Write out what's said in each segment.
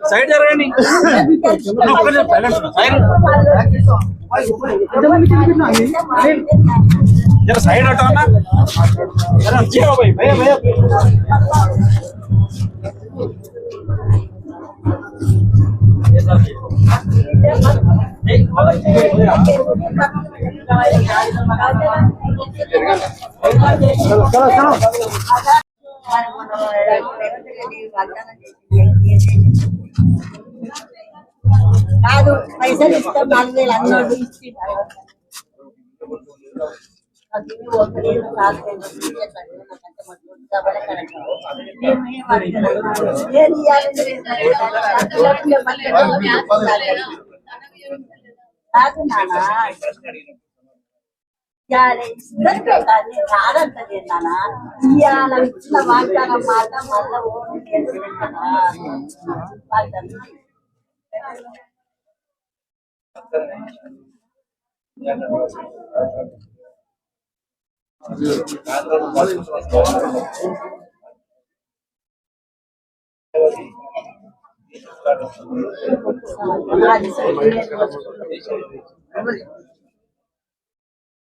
Side జరగండి జర side అటో అన్న జర अच्छे हो भाई भैया भैया కాదు పైసలు ఇస్తాం నాలుగు వేలు అన్నాడు అది ఒకటి నాలుగు వేలు నాకంటే మొత్తం డబ్బులే కరెక్ట్. మేమే వాడుతున్నాం. ఏం ఇయ్యాలని కాదు నాన్న ఇయ్యాల ఇచ్చిన వాగ్దానం మాట? మళ్ళా ఓటు వాగ్దానం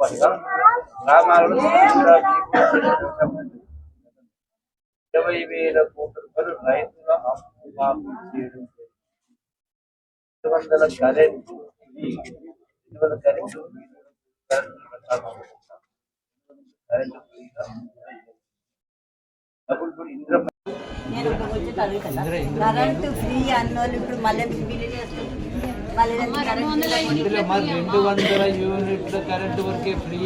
ఎవరు గ్రామాలలో ఇరవై వేల కోట్ల రూపాయలు రైతుల అప్పు మాఫీ చేయడం రెండు వందల కరెంటు రెండు వందల కరెంటు కరెంటు ఫ్రీ అన్నోళ్ళు ఇప్పుడు మళ్ళీ బిల్లు రెండు వందల యూనిట్ల కరెంటు వరకే ఫ్రీ.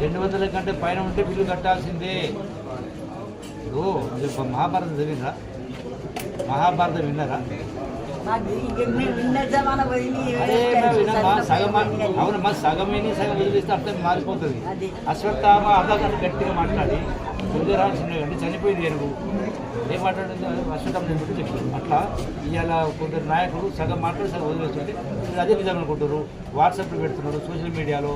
రెండు వందల కంటే పైన ఉంటే బిల్లు కట్టాల్సిందే. ఇప్పుడు మీరు మహాభారతం చదివినరా మహాభారతం విన్నారా? అవును మా సగం విని సగం వదిలేస్తే అర్థం మారిపోతుంది. అశ్వత్థామ అర్ధగంట గట్టిగా మాట్లాడి. దుర్గరాజు అంటే చనిపోయింది ఏనుగు. ఏం మాట్లాడింది నేను గురించి చెప్పాను అట్లా ఇవాళ కొందరు నాయకులు సగం మాట్లాడి సగం వదిలేస్తుంటే మీరు అదే నిజం అనుకుంటారు వాట్సాప్లో పెడుతున్నారు సోషల్ మీడియాలో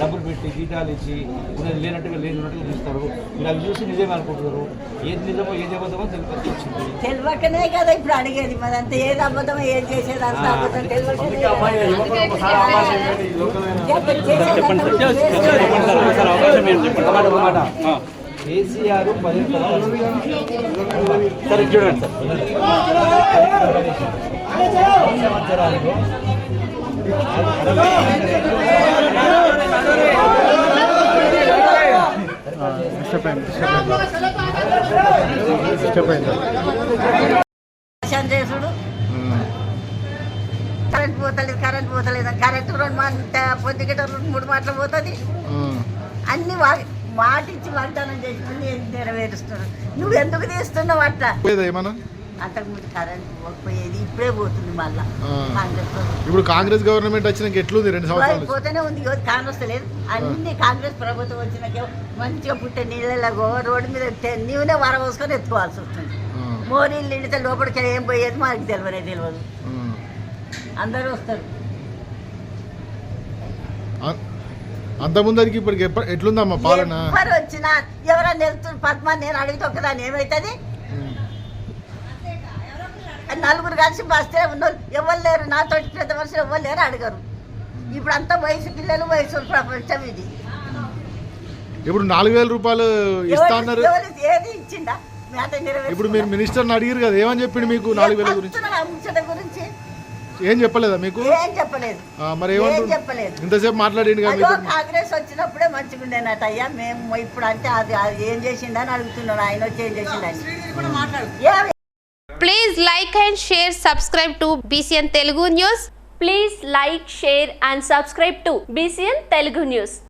డబ్బులు పెట్టి గీతాలు ఇచ్చి ఉన్నది లేనట్టుగా లేనట్టుగా చూస్తారు. మీరు అవి చూసి నిజమే అనుకుంటున్నారు. ఏది నిజమో ఏది అబద్ధమో తెలిపి వచ్చింది. తెలియకనే కదా ఇప్పుడు అడిగేది. మరి అంత ఏది అబద్ధం ఏది చేసేది అంత అబద్ధం తెలియకనే కేసీఆర్ సరే చూడండి సార్. చేసుడు. కరెంట్ పోతలేదు కరెంట్ పోతలేదు. కరెంట్ రెండు మాట పొద్దుగట రెండు మూడు మాటలు పోతుంది. అన్ని వా- మాటిచ్చి వాగ్దానం చేసుకుని నెరవేరుస్తున్నారు? నువ్వు ఎందుకు తీస్తున్నావు అట్లా? పోయేదా అంతకుముందు కరెంట్ పోకపోయేది ఇప్పుడే పోతుంది మళ్ళా. ఇప్పుడు కాంగ్రెస్ గవర్నమెంట్ వచ్చినాక ఎట్లుంది రెండు సంవత్సరాలు? పోతేనే ఉంది కాంగ్రెస్ లేదు. అన్ని కాంగ్రెస్ ప్రభుత్వం వచ్చినాక మంచిగా పుట్టే నీళ్ళలో రోడ్డు మీద నీవునే వర పోసుకొని ఎత్తుకోవాల్సి వస్తుంది. ఆ, మోరీలు నిండితే లోపలికి ఏం పోయేది మాకు తెలియనే తెలియదు. అందరూ వస్తారు. అ- అంతకుముందరికి ఇప్పటికి ఎట్లుందమ్మా పాలన? ఎవరు వచ్చినా ఎవరన్నా వెళ్తున్నారు పద్మ నేను అడిగితే ఒకదాన్ని ఏమవుతుంది ఉమ్. నలుగురు కలిసి బస్తే ఉన్నోళ్ళు ఎవరు లేరు? నాతో పెద్ద మనుషులు ఎవరు లేరు? అడగరు. ఇప్పుడు అంతా వయసు పిల్లలు వయసు ప్రపంచం ఇది. ఇప్పుడు నాలుగు వేల రూపాయలు ఇస్తా అన్నారు. ఏది ఇచ్చిందా ఇప్పుడు మీరు మినిస్టర్ని అడిగారు కదా ఏమని చెప్పిండు మీకు నాలుగు వేల గురించి? గురించి? ఏం చెప్పలేదా మీకు? ఏం చెప్పలేదు. ఆ, మరి ఏం ఏమంటు చెప్పలేదు. ఇంతసేపు కదా మీతో. కాంగ్రెస్ వచ్చినప్పుడే మంచిగా ఉండేనట అయ్యా. మేము ఇప్పుడు అంటే అది అది ఏం చేసిండని అడుగుతున్నాను. ఆయన వచ్చి ఏం చేసిండని. ఏమి? Please like and share, subscribe to BCN Telugu News. Please like, share and subscribe to BCN Telugu News.